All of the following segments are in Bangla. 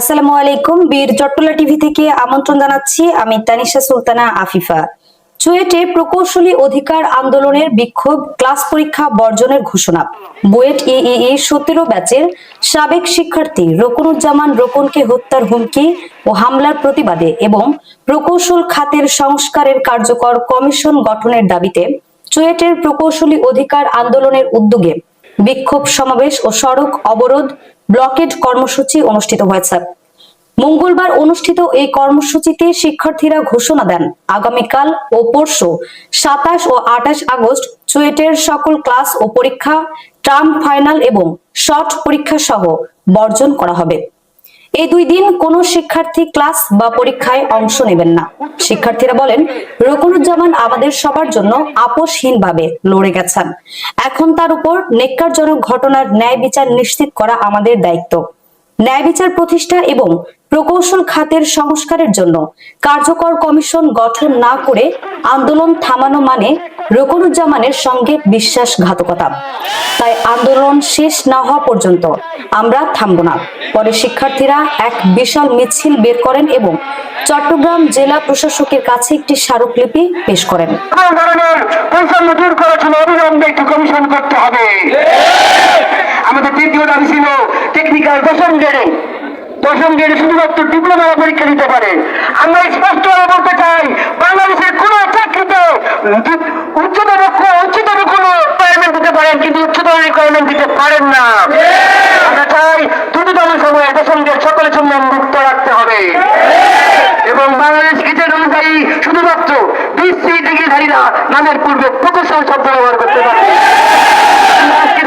আসসালামু আলাইকুম, বীর চট্টলা টিভি থেকে আমন্ত্রণ জানাচ্ছি আমি তানিশা সুলতানা আফিফা। চুয়েটে প্রকৌশলী অধিকার আন্দোলনের বিক্ষোভ, ক্লাস পরীক্ষা বর্জনের ঘোষণা। বুয়েট ইই সতেরো ব্যাচের সাবেক শিক্ষার্থী রোকনুজ্জামান রোকনকে হত্যার হুমকি ও হামলার প্রতিবাদে এবং প্রকৌশল খাতের সংস্কারের কার্যকর কমিশন গঠনের দাবিতে চুয়েটের প্রকৌশলী অধিকার আন্দোলনের উদ্যোগে বিক্ষোভ সমাবেশ ও সড়ক অবরোধ ব্লকেড কর্মসূচি অনুষ্ঠিত হয়েছে। মঙ্গলবার অনুষ্ঠিত এই কর্মসূচিতে শিক্ষার্থীরা ঘোষণা দেন, আগামীকাল ও পরশু সাতাশ ও আঠাশ আগস্ট চুয়েটের সকল ক্লাস ও পরীক্ষা, ট্রাম ফাইনাল এবং শর্ট পরীক্ষা সহ বর্জন করা হবে। এই দুই দিন কোনো শিক্ষার্থী ক্লাস বা পরীক্ষায় অংশ নেবেন না। শিক্ষার্থীরা বলেন, রকুনুজ্জামান আমাদের সবার জন্য আপোষহীনভাবে লড়ে গেছেন। এখন তার উপর নেককারজনক ঘটনার ন্যায় বিচার নিশ্চিত করা আমাদের দায়িত্ব। ন্যায় বিচার প্রতিষ্ঠা এবং প্রকৌশল খাতের সংস্কারের জন্য কার্যকর কমিশন গঠন না করে আন্দোলন থামানো মানে রকুনুজ্জামানের সঙ্গে বিশ্বাসঘাতকতা। তাই আন্দোলন শেষ না হওয়া পর্যন্ত আমরা থামব না। পরে শিক্ষার্থীরা এক বিশাল মিছিল বের করেন এবং চট্টগ্রাম জেলা প্রশাসকের কাছে একটি স্মারকলিপি পেশ করেন। কমিশন করতে হবে। আমাদের টেকনিক্যাল দশম গ্রেডে শুধুমাত্র ডিপ্লোমা পরীক্ষা দিতে পারে। আমরা স্পষ্টভাবে বলতে চাই, বাংলাদেশের উচ্চতর উচ্চতর কোন রিকোয়ারমেন্ট দিতে পারেন, কিন্তু উচ্চতর রিকোয়ারমেন্ট দিতে পারেন না। আমরা চাই দ্রুততম সময়ে দশম গ্রেড সকলের জন্য মুক্ত রাখতে হবে। এবং বাংলাদেশ গীতের অনুযায়ী শুধুমাত্র বিসি ডিগ্রিধারীরা নামের পূর্বে প্রকৌশল শব্দ ব্যবহার করতে পারে।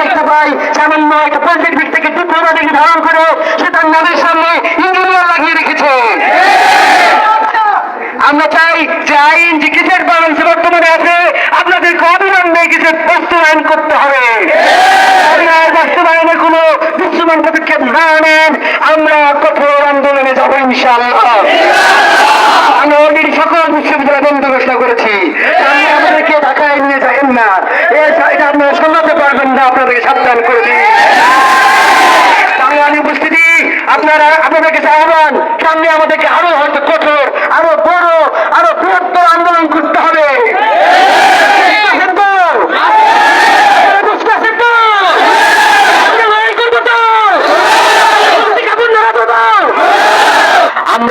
দেখতে পাই সামান্য একটা পলিটেকনিক থেকে ডিপ্লোমা ধারণ করে, সে তার নামের সামনে ইঞ্জিনিয়ার লাগিয়ে রেখেছে আমরা চাই যে আইন যে কিসের ব্যালেন্স বর্তমানে আছে আপনাদেরকে অবিলম্বে কিসের বাস্তবায়ন করতে হবে। বাস্তবায়নে কোনো দৃশ্যমান পদক্ষেপ না নেন, আমরা কঠোর আন্দোলনে যাব ইনশাআল্লাহ। আমরা অলরেডি সকল বিশ্ববিদ্যালয় বন্ধ ঘোষণা করেছি। আপনি আমাদেরকে ঢাকায় নিয়ে যাবেন না। এটা আপনারা সামলাতে পারবেন না, আপনাদেরকে সাবধান করে দিই। বাংলাদেশ উপস্থিতি, আপনারা আপনাদের কাছে আহ্বান সামনে আমাদেরকে আরও হয়তো কঠোর আরও বড় আরও বৃহত্তর আন্দোলন করতে হবে বুঝতেছেন তো? বুঝতেছেন তো? আমরা লড়াই করব তো? কাপড় নাড়াবো তো?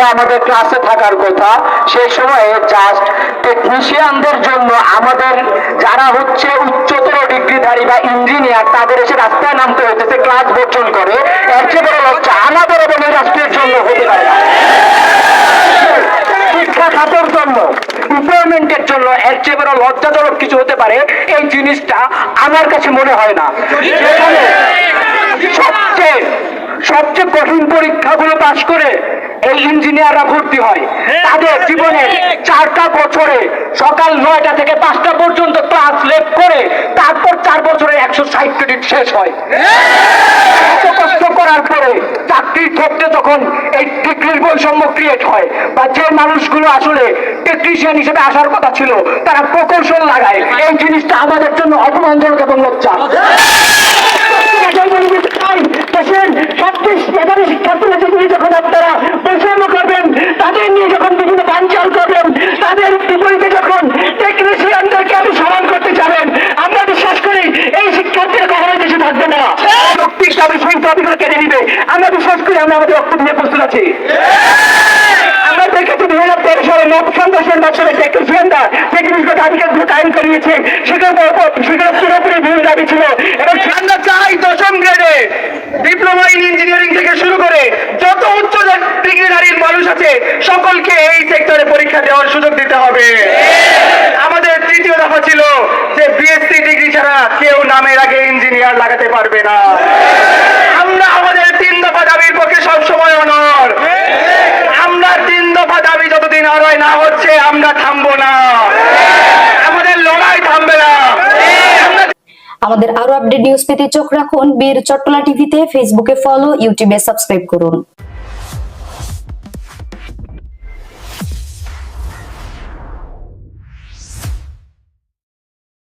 আমরা আমাদের ক্লাসে থাকার কথা, সেই সময়ে জাস্ট টেকনিশিয়ানদের জন্য আমাদের যারা হচ্ছে উচ্চতর ডিগ্রিধারী বা ইঞ্জিনিয়ার তাদের এসে রাস্তায় নামতে হইতেছে ক্লাস বর্জন করে এর চেয়ে বড় লজ্জা আমাদের এবং রাষ্ট্রের জন্য হতে পারে না। শিক্ষা খাতের জন্য এমপ্লয়মেন্টের জন্য এর লজ্জাজনক কিছু হতে পারে, এই জিনিসটা আমার কাছে মনে হয় না পরীক্ষাগুলো পাশ করে এই ইঞ্জিনিয়াররা ভর্তি হয়। তাদের জীবনের চারটা বছরে সকাল নয়টা থেকে পাঁচটা পর্যন্ত ক্লাস লেট করে তারপর চার বছরে একশো ষাট ক্রেডিট শেষ হয়। এত কষ্ট করার পরে চাকরির ক্ষেত্রে যখন এই ডিগ্রির বৈষম্য ক্রিয়েট হয় বা যে মানুষগুলো আসলে টেকনিশিয়ান হিসেবে আসার কথা ছিল তারা প্রকৌশল লাগায়। এই জিনিসটা আমাদের জন্য অপমানজনক এবং লজ্জা দেশের ছাব্বিশ মেধাবী শিক্ষার্থীদের নিয়ে যখন আপনারা বৈষম্য করবেন তাদের নিয়ে যখন বিভিন্ন বাঞ্চাল করবেন তাদের বিপরীতে যখন টেকনিশিয়ানদেরকে আপনি সমান করতে যাবেন আমরা বিশ্বাস করি এই শিক্ষার্থীরা কখনোই দেশে থাকবে না অধিকার কেড়ে নিবে। আমরা বিশ্বাস করি আমরা আমাদের রক্ত দিয়ে প্রস্তুত আছি। ইন ইঞ্জিনিয়ারিং থেকে শুরু করে যত উচ্চ ডিগ্রিধারীর মানুষ আছে, সকলকে এই সেক্টরে পরীক্ষা দেওয়ার সুযোগ দিতে হবে। আমাদের তৃতীয় দফা ছিল যে বিএসসি ডিগ্রি ছাড়া কেউ নামের আগে ইঞ্জিনিয়ার লাগাতে পারবে না আমরা আমাদের তিন দফা দাবির পক্ষে সবসময় অনর আমরা তিন দফা দাবি আদায় না হচ্ছে, আমরা থামবো না। আমাদের লড়াই থামবে না। আমাদের আরও আপডেট নিউজ পেতে চোখ রাখুন। বীর চট্টলা টিভিতে ফেসবুকে ফলো ইউটিউবে সাবস্ক্রাইব করুন।